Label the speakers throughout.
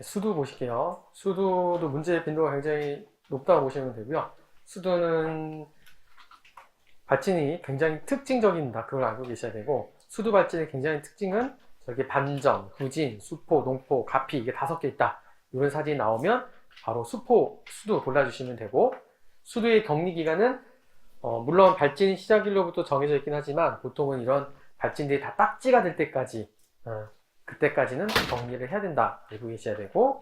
Speaker 1: 수두 보실게요. 수두도 문제 빈도가 굉장히 높다고 보시면 되고요. 수두는 발진이 굉장히 특징적입니다. 그걸 알고 계셔야 되고 수두 발진의 굉장히 특징은 저기 반점, 후진, 수포, 농포, 가피 이게 다섯 개 있다. 이런 사진이 나오면 바로 수포, 수두 골라주시면 되고 수두의 격리 기간은 어, 물론 발진 시작일로부터 정해져 있긴 하지만 보통은 이런 발진들이 다 딱지가 될 때까지 어, 그때까지는 격리를 해야 된다 알고 계셔야 되고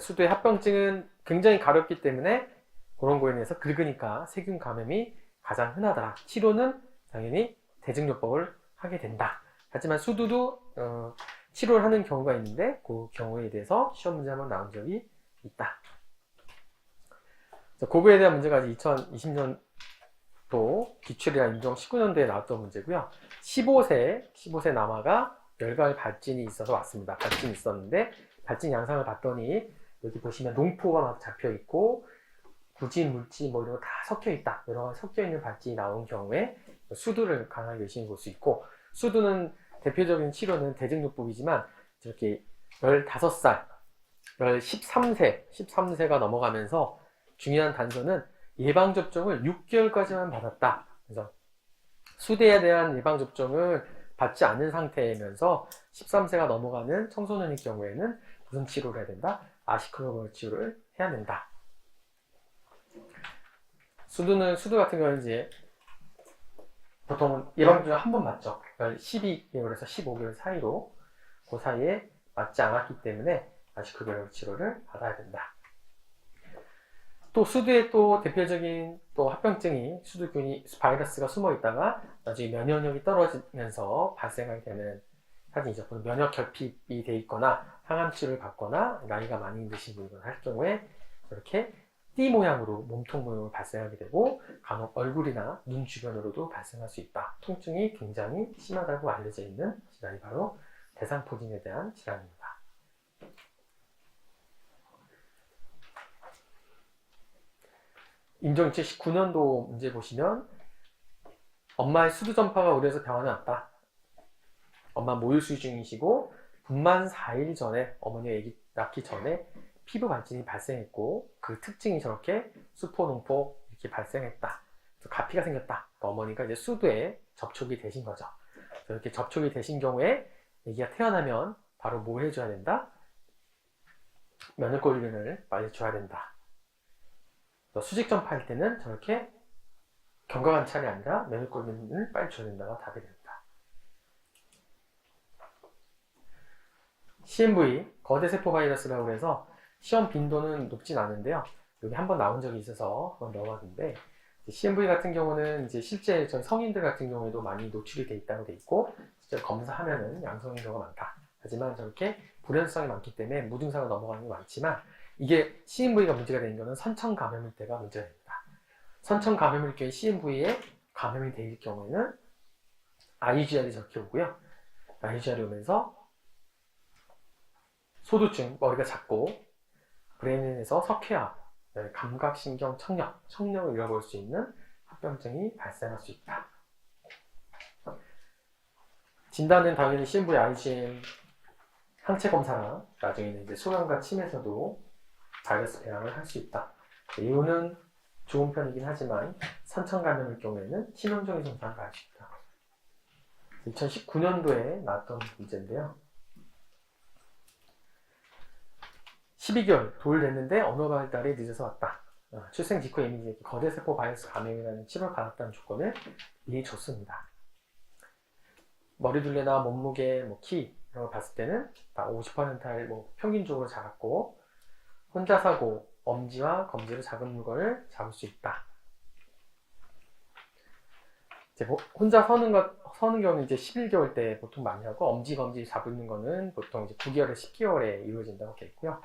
Speaker 1: 수두의 합병증은 굉장히 가렵기 때문에 그런 거에 대해서 긁으니까 세균 감염이 가장 흔하다. 치료는 당연히 대증요법을 하게 된다. 하지만 수두도 어, 치료를 하는 경우가 있는데 그 경우에 대해서 시험 문제 한번 나온 적이 있다. 자, 고부에 대한 문제가 2020년도 기출이나 인정 19년도에 나왔던 문제고요. 15세 15세 남아가 열갈 발진이 있어서 왔습니다. 발진이 있었는데 발진 양상을 봤더니 여기 보시면 농포가 막 잡혀 있고 구진 물질 뭐 이런 거 다 섞여 있다. 가지 섞여 있는 발진이 나온 경우에 수두를 강하게 의심해 볼수 있고 수두는 대표적인 치료는 대증요법이지만 저렇게 15살, 13세, 13세가 넘어가면서 중요한 단서는 예방접종을 6개월까지만 받았다. 그래서 수대에 대한 예방접종을 받지 않은 상태이면서 13세가 넘어가는 청소년의 경우에는 무슨 치료를 해야 된다? 아시크로벌 치료를 해야 된다. 수두는 수두 같은 경우는 이제 보통 예방접종 한번 맞죠. 12개월에서 15개월 사이로 그 사이에 맞지 않았기 때문에 아시크로벌 치료를 받아야 된다. 또 수두의 또 대표적인 또 합병증이 수두균이 바이러스가 숨어 있다가 나중에 면역력이 떨어지면서 발생하게 되는 사진이죠. 면역 결핍이 돼 있거나 항암 치료를 받거나 나이가 많이 드신 분들 할 경우에 이렇게 띠 모양으로 몸통 모양으로 발생하게 되고 간혹 얼굴이나 눈 주변으로도 발생할 수 있다. 통증이 굉장히 심하다고 알려져 있는 질환이 바로 대상포진에 대한 질환입니다. 인종 2019년도 문제 보시면 엄마의 수두 전파가 우려해서 병원에 왔다. 엄마 모유 수유 중이시고 분만 4일 전에 어머니가 아기 낳기 전에 피부 발진이 발생했고 그 특징이 저렇게 수포 농포 이렇게 발생했다. 그래서 가피가 생겼다. 그러니까 어머니가 이제 수두에 접촉이 되신 거죠. 이렇게 접촉이 되신 경우에 아기가 태어나면 바로 뭐 해줘야 된다? 면역골균을 빨리 줘야 된다. 수직 전파할 때는 저렇게 경과관 차이 아니라 면역골균을 빨리 줘야 된다가 답이 됩니다. CMV, 거대 세포 바이러스라고 해서 시험 빈도는 높진 않은데요. 여기 한 번 나온 적이 있어서 한번 넣어봤는데 CMV 같은 경우는 이제 실제 저희 성인들 같은 경우에도 많이 노출이 돼 있다고 돼 있고 실제 검사하면은 양성인 경우가 많다. 하지만 저렇게 불연성이 많기 때문에 무증상으로 넘어가는 게 많지만 이게 CMV가 문제가 되는 거는 선천 감염일 때가 문제가 됩니다. 선천 감염일 경우에 CMV에 감염이 될 경우에는 IGR이 저렇게 오고요. IGR이 오면서 소두증, 머리가 작고 브레인에서 석회화, 네, 감각신경 청력, 청력을 잃어버릴 수 있는 합병증이 발생할 수 있다. 진단은 당연히 CMV, IgM 항체 검사나 나중에는 소변과 침에서도 바이러스 배양을 할 수 있다. 이유는 좋은 편이긴 하지만 선천 감염일 경우에는 치명적인 증상을 가질 수 있다. 2019년도에 나왔던 문제인데요. 12개월 돌 됐는데 언어 발달이 늦어서 왔다. 어, 출생 직후에 이미 이제 거대세포 바이러스 감염이라는 치료를 받았다는 조건을 미리 줬습니다. 머리둘레나 몸무게, 뭐 키, 이런 걸 봤을 때는 다 50%할 뭐 평균적으로 작았고, 혼자 사고, 엄지와 검지로 작은 물건을 잡을 수 있다. 이제 뭐 혼자 서는 것, 서는 경우는 이제 11개월 때 보통 많이 하고, 엄지, 검지 잡는 거는 보통 이제 9개월에 10개월에 이루어진다고 돼 있고요.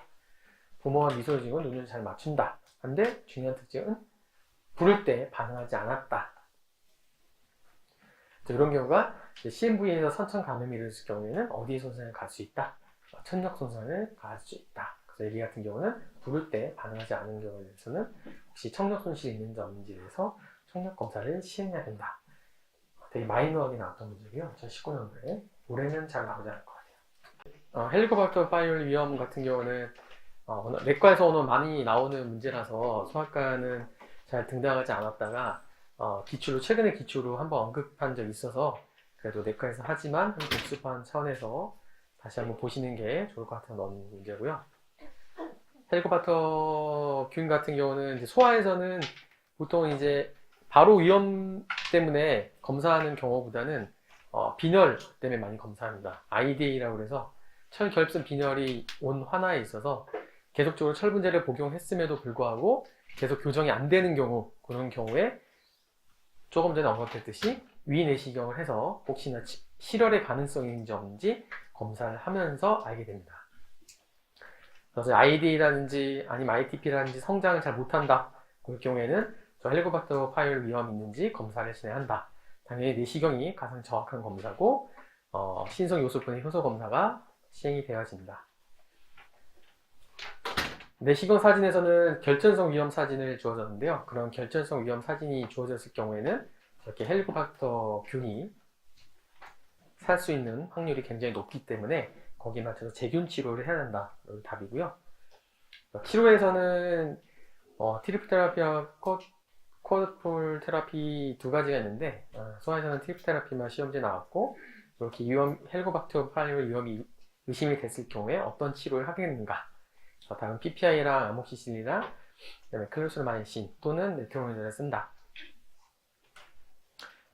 Speaker 1: 부모와 미소를 지고 눈을 잘 맞춘다. 근데 중요한 특징은 부를 때 반응하지 않았다. 이런 경우가 CMV에서 선천 감염이 일어났을 경우에는 어디에 손상을 갈 수 있다? 천력 손상을 갈 수 있다. 여기 같은 경우는 부를 때 반응하지 않은 경우에 대해서는 혹시 청력 손실이 있는지 없는지에 대해서 청력 검사를 시행해야 된다. 되게 마이너하게 나왔던 문제고요. 2019년도에 올해는 잘 나오지 않을 것 같아요. 어, 헬리코박터 파이올 위험 같은 경우는 어, 내과에서 오늘 많이 나오는 문제라서 소아과는 잘 등장하지 않았다가 어, 기초로 최근에 기초로 한번 언급한 적이 있어서 그래도 내과에서 하지만 한 복습한 차원에서 다시 한번 보시는 게 좋을 것 같은 문제고요. 헬리코박터 균 같은 경우는 소아에서는 보통 이제 바로 위험 때문에 검사하는 경우보다는 어, 빈혈 때문에 많이 검사합니다. IDA라고 그래서 철결합성 빈혈이 온 환아에 있어서 계속적으로 철분제를 복용했음에도 불구하고 계속 교정이 안 되는 경우 그런 경우에 조금 전에 언급했듯이 위내시경을 해서 혹시나 치- 실혈의 가능성인지 없는지 검사를 하면서 알게 됩니다. 그래서 ID라든지 아니면 ITP라든지 성장을 잘 못한다. 그럴 경우에는 저 헬리코박터 파일 위험이 있는지 검사를 진행한다. 당연히 내시경이 가장 정확한 검사고 어, 신성 요소분의 효소 검사가 시행이 되어집니다. 내시경 사진에서는 결전성 위험 사진을 주어졌는데요. 그런 결전성 위험 사진이 주어졌을 경우에는 이렇게 헬리코박터 균이 살 수 있는 확률이 굉장히 높기 때문에 거기에 맞춰서 제균 치료를 해야 한다. 이 답이고요. 치료에서는 어, 트리프 테라피와 코, 코드폴 테라피 두 가지가 있는데 어, 소아에서는 트리프 테라피만 시험지에 나왔고 이렇게 위험 헬리코박터 파이럴 위험이 의심이 됐을 경우에 어떤 치료를 하겠는가 어, 다음 PPI랑 아모시실이랑 그다음에 클로스마이신 또는 메트로니전을 쓴다.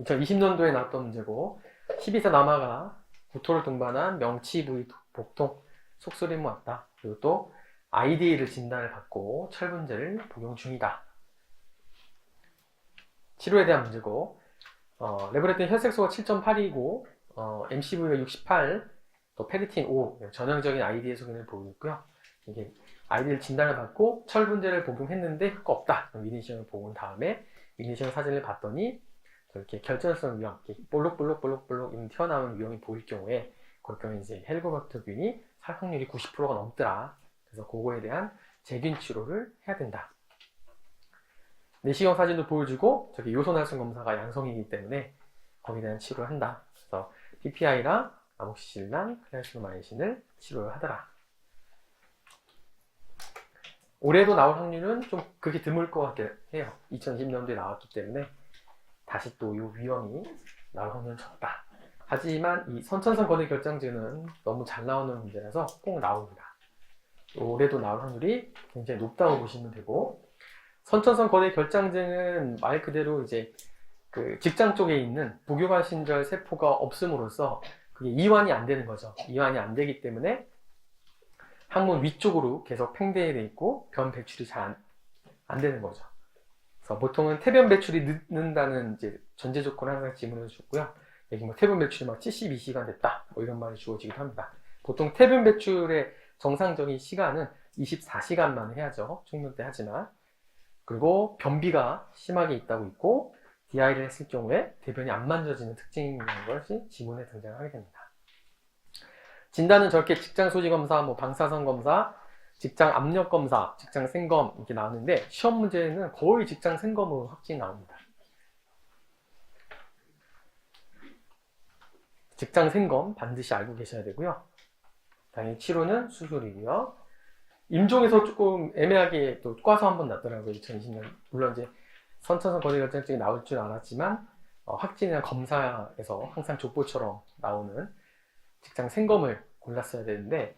Speaker 1: 2020년도에 나왔던 문제고 12세 남아가 구토를 동반한 명치 부위 복통, 속쓰림이 왔다. 그리고 또 IDA를 진단을 받고 철분제를 복용 중이다. 치료에 대한 문제고 어, 레브레틴 혈색소가 7.8이고 어, MCV가 68, 또 페리틴 5 전형적인 IDA 소견을 보이고 있고요. 이게 아이디를 진단을 받고 철분제를 복용했는데 효과 없다. 위니시형을 보고 온 다음에 위니시형 사진을 봤더니 이렇게 결전성 위험, 이렇게 볼록볼록볼록볼록 튀어나오는 위험이 보일 경우에 그럴 경우에 이제 헬리코박터균이 살 확률이 90%가 넘더라. 그래서 그거에 대한 재균 치료를 해야 된다. 내시경 사진도 보여주고 저기 요소날성 검사가 양성이기 때문에 거기에 대한 치료를 한다. 그래서 PPI랑 아목시실랑 클라이스마이신을 치료를 하더라. 올해도 나올 확률은 좀 그렇게 드물 것 같게 해요. 2020년도에 나왔기 때문에 다시 또 이 위험이 확률은 적다. 하지만 이 선천성 거대 결장증은 너무 잘 나오는 문제라서 꼭 나옵니다. 올해도 나올 확률이 굉장히 높다고 보시면 되고 선천성 거대 결장증은 말 그대로 이제 그 직장 쪽에 있는 부교관 신절 세포가 없음으로써 그게 이완이 안 되는 거죠. 이완이 안 되기 때문에 항문 위쪽으로 계속 팽배해 있고 변 배출이 잘 안 되는 거죠. 보통은 태변 배출이 늦는다는 이제 전제 조건을 항상 질문해 주셨고요. 여기 뭐 태변 배출이 막 72시간 됐다 뭐 이런 말이 주어지기도 합니다. 보통 태변 배출의 정상적인 시간은 24시간만 해야죠. 충분 때 하지만 그리고 변비가 심하게 있다고 있고 DI를 했을 경우에 대변이 안 만져지는 특징이 있는 것이 지문에 등장하게 됩니다. 진단은 저렇게 직장 소지 검사, 뭐 방사선 검사, 직장 압력 검사, 직장 생검 이렇게 나오는데 시험 문제는 거의 직장 생검으로 확진이 나옵니다. 직장 생검 반드시 알고 계셔야 되고요. 당연히 치료는 수술이고요. 임종에서 조금 애매하게 또 꽈서 한번 났더라고요. 2020년 물론 이제 선천성 거대결장증이 나올 줄 알았지만 어, 확진이나 검사에서 항상 족보처럼 나오는 직장 생검을 골랐어야 되는데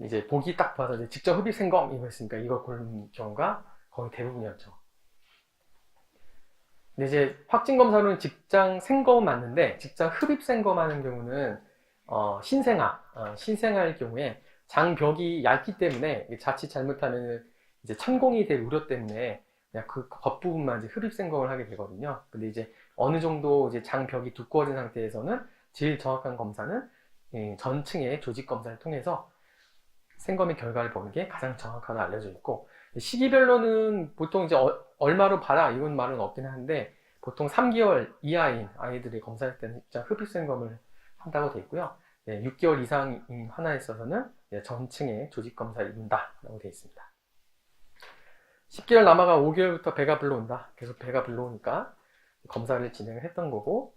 Speaker 1: 이제 보기 딱 봐서 이제 직접 흡입 생검 이거 했으니까 이걸 고른 경우가 거의 대부분이었죠. 근데 이제 확진 검사로는 직장 생검은 맞는데 직장 흡입 생검 하는 경우는 어, 신생아, 어, 신생아일 경우에 장벽이 얇기 때문에 자칫 잘못하면 이제 천공이 될 우려 때문에 그냥 그 겉부분만 이제 흡입 생검을 하게 되거든요. 근데 이제 어느 정도 이제 장벽이 두꺼워진 상태에서는 제일 정확한 검사는 예, 전층의 조직 검사를 통해서 생검의 결과를 보는 게 가장 정확하다 알려져 있고 시기별로는 보통 이제 어- 얼마로 봐라 이런 말은 없긴 한데 보통 3개월 이하인 아이들이 검사할 때는 진짜 흡입 생검을 한다고 돼 있고요. 네, 6개월 이상인 하나에 있어서는 네, 전층의 조직 검사를 입는다라고 돼 있습니다. 10개월 남아가 5개월부터 배가 불러온다. 계속 배가 불러오니까 검사를 진행을 했던 거고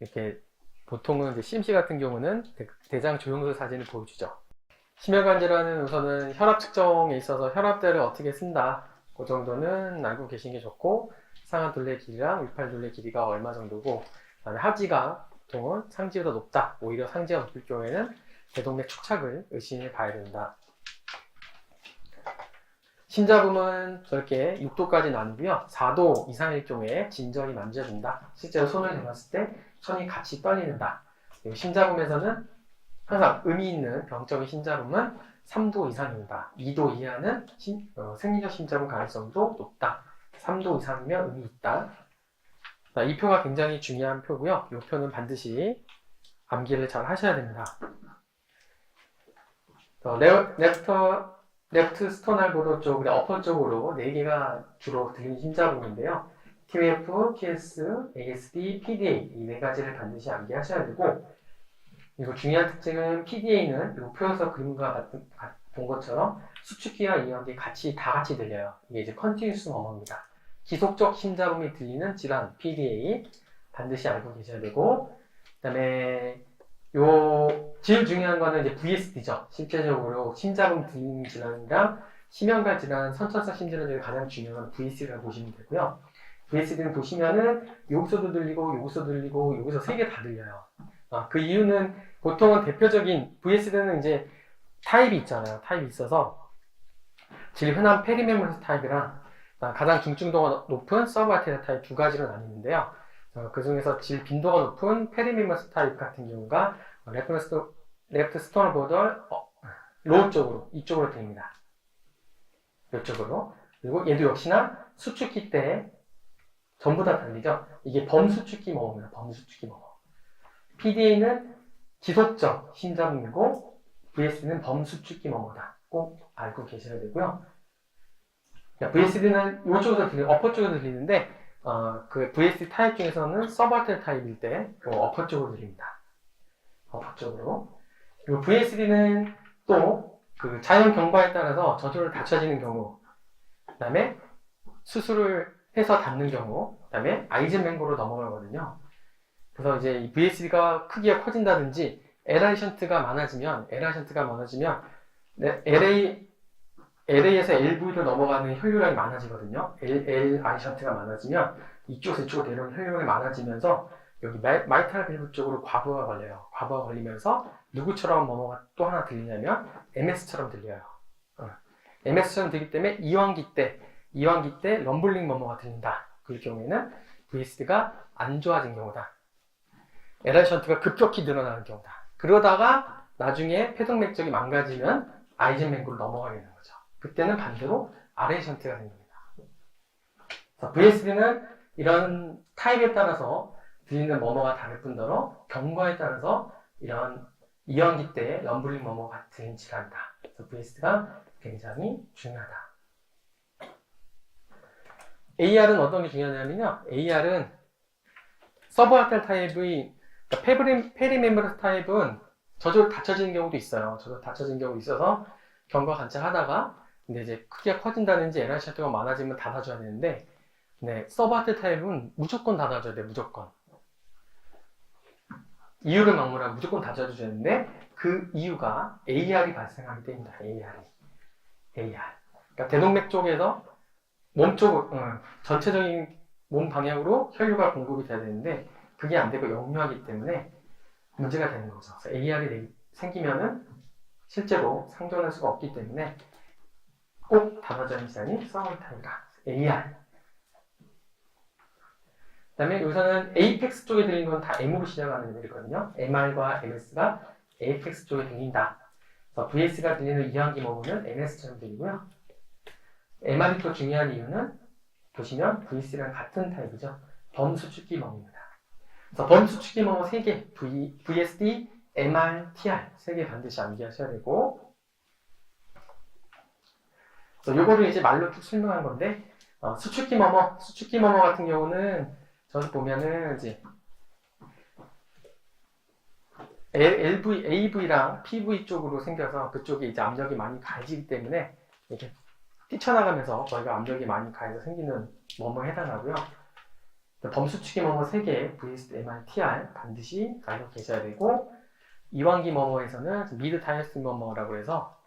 Speaker 1: 이렇게 보통은 이제 CMC 같은 경우는 대, 장 조형술 사진을 보여주죠. 심혈관 질환은 우선은 혈압 측정에 있어서 혈압대를 어떻게 쓴다. 그 정도는 알고 계신 게 좋고 상하 둘레 길이랑 위팔 둘레 길이가 얼마 정도고 그다음에 하지가 보통은 상지보다 높다. 오히려 상지가 높을 경우에는 대동맥 축착을 의심해 봐야 된다. 심자붐은 저렇게 6도까지 나누고요. 4도 이상일 경우에 진전이 만져진다. 실제로 손을 대봤을 때 손이 같이 떨리는다. 심자붐에서는 항상 의미 있는 병적인 심자붐은 3도 이상입니다. 2도 이하는 심- 어, 생리적 심자붐 가능성도 높다. 3도 이상이면 의미 있다. 자, 이 표가 굉장히 중요한 표고요. 이 표는 반드시 암기를 잘 하셔야 됩니다. 어, 레, 레프터, 레프트 스토널 보도 쪽, 어퍼 쪽으로 4개가 주로 들리는 심자분인데요. TF, TS, ASD, PDA 이 네 가지를 반드시 암기하셔야 되고 그리고 중요한 특징은 PDA는 이 표에서 그림과 같은 가- 본 것처럼 수축기와 이완기 같이 다 같이 들려요. 이게 이제 컨티뉴스 머머입니다. 기속적 심자음이 들리는 질환 PDA 반드시 알고 계셔야 되고 그다음에 요 제일 중요한 거는 이제 VSD죠. 실제적으로 심자음 들리는 질환이랑 심혈관 질환, 선천성 심질환 중에 가장 중요한 건 VSD라고 보시면 되고요. VSD는 보시면은 여기서도 들리고 여기서 들리고 여기서 세 개 다 들려요. 아, 그 이유는 보통은 대표적인 VSD는 이제 타입이 있잖아요. 타입이 있어서 제일 흔한 페리메모스 타입이랑 아, 가장 중증도가 높은 서브 아테나 타입 두 가지로 나뉘는데요. 어, 그 중에서 질 빈도가 높은 페리메모스 타입 같은 경우가 레프트, 레프트 스토너 보더 어, 로우 쪽으로 이쪽으로 됩니다. 이쪽으로 그리고 얘도 역시나 수축기 때 전부 다 달리죠. 이게 범수축기 머입니다. 범수축기 머머 PDA는 지속적 심장이고 VSD는 범수축기 머머다. 꼭 알고 계셔야 되고요. VSD는 이쪽에서 들리, 어퍼 쪽에서 들리는데 어, 그 VSD 타입 중에서는 서버텔 타입일 때 어, 어퍼 쪽으로 들립니다. 어퍼 쪽으로. 그리고 VSD는 또 그 자연 경과에 따라서 저절로 닫혀지는 경우, 그 다음에 수술을 해서 닫는 경우, 그 다음에 아이젠맹고로 넘어가거든요. 그래서 이제 이 VSD가 크기가 커진다든지 LI 션트가 많아지면 LI 션트가 많아지면 네, LA LA에서 LV로 넘어가는 혈류량이 많아지거든요. LI 션트가 많아지면 이쪽에서 이쪽으로 내려오는 혈류량이 많아지면서 여기 마이, 마이탈 밸브 쪽으로 과부하가 걸려요. 과부하가 걸리면서 누구처럼 뭐뭐가 또 하나 들리냐면 MS처럼 들려요. 어. MS처럼 들기 때문에 이완기 때 이완기 때 럼블링 뭐뭐가 들린다. 그럴 경우에는 VSD가 안 좋아진 경우다. LI 션트가 급격히 늘어나는 경우다. 그러다가 나중에 폐동맥적이 망가지면 아이젠맹구로 넘어가게 되는 거죠. 그때는 반대로 RA 션트가 생깁니다. VSD는 이런 타입에 따라서 들리는 머머가 다를 뿐더러 경과에 따라서 이런 이완기 때 럼블링 머머 같은 질환이다. 그래서 VSD가 굉장히 중요하다. AR은 어떤 게 중요하냐면요. AR은 서브아텔 타입의 그러니까 페브린, 페리메모스 타입은 저절로 닫혀지는 경우도 있어요. 저절로 닫혀지는 경우도 있어서 경과 관찰하다가 근데 이제 크기가 커진다든지 에라 샤트가 많아지면 닫아줘야 되는데 네, 서브아텔 타입은 무조건 닫아줘야 돼, 무조건. 이유를 막무라 무조건 닫아줘야 되는데 그 이유가 AR이 발생하기 때문이다. AR이. AR. 그러니까 대동맥 쪽에서 몸 쪽, 어, 전체적인 몸 방향으로 혈류가 공급이 돼야 되는데 그게 안 되고 역류하기 때문에 문제가 되는 거죠. AR이 생기면은 실제로 상존할 수가 없기 때문에 꼭 하는 질환이 서브타입이다. AR. 그 다음에 여기서는 에이펙스 쪽에 들리는 건다 M으로 시작하는 애들이거든요. MR과 MS가 에이펙스 쪽에 들린다. 그래서 VS가 들리는 이항기 머무는 MS처럼 들리고요. MR이 또 중요한 이유는 보시면 VS랑 같은 타입이죠. 범수축기 머무입니다. 그래서 범수축기 머무 3개, v, VSD, MR, TR 3개 반드시 암기하셔야 되고 요거를 이제 말로 쭉 설명한 건데 어, 수축기 머머, 수축기 머머 같은 경우는 저도 보면은 이제 LV, AV랑 PV 쪽으로 생겨서 그쪽에 이제 압력이 많이 가해지기 때문에 이렇게 뛰쳐나가면서 저희가 압력이 많이 가해서 생기는 머머에 해당하고요. 범수축이 머머 3개, VS, MR, TR 반드시 알고 계셔야 되고 이완기 머머에서는 미드 타이어스 머머라고 해서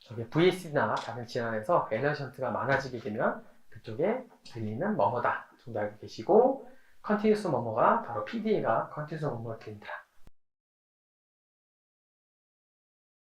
Speaker 1: 저게 VS나 다른 질환에서 에너션트가 많아지게 되면 그쪽에 들리는 머머다 정도 알고 계시고 컨티뉴스 머머가 바로 PDA가 컨티뉴스 머머가 들린다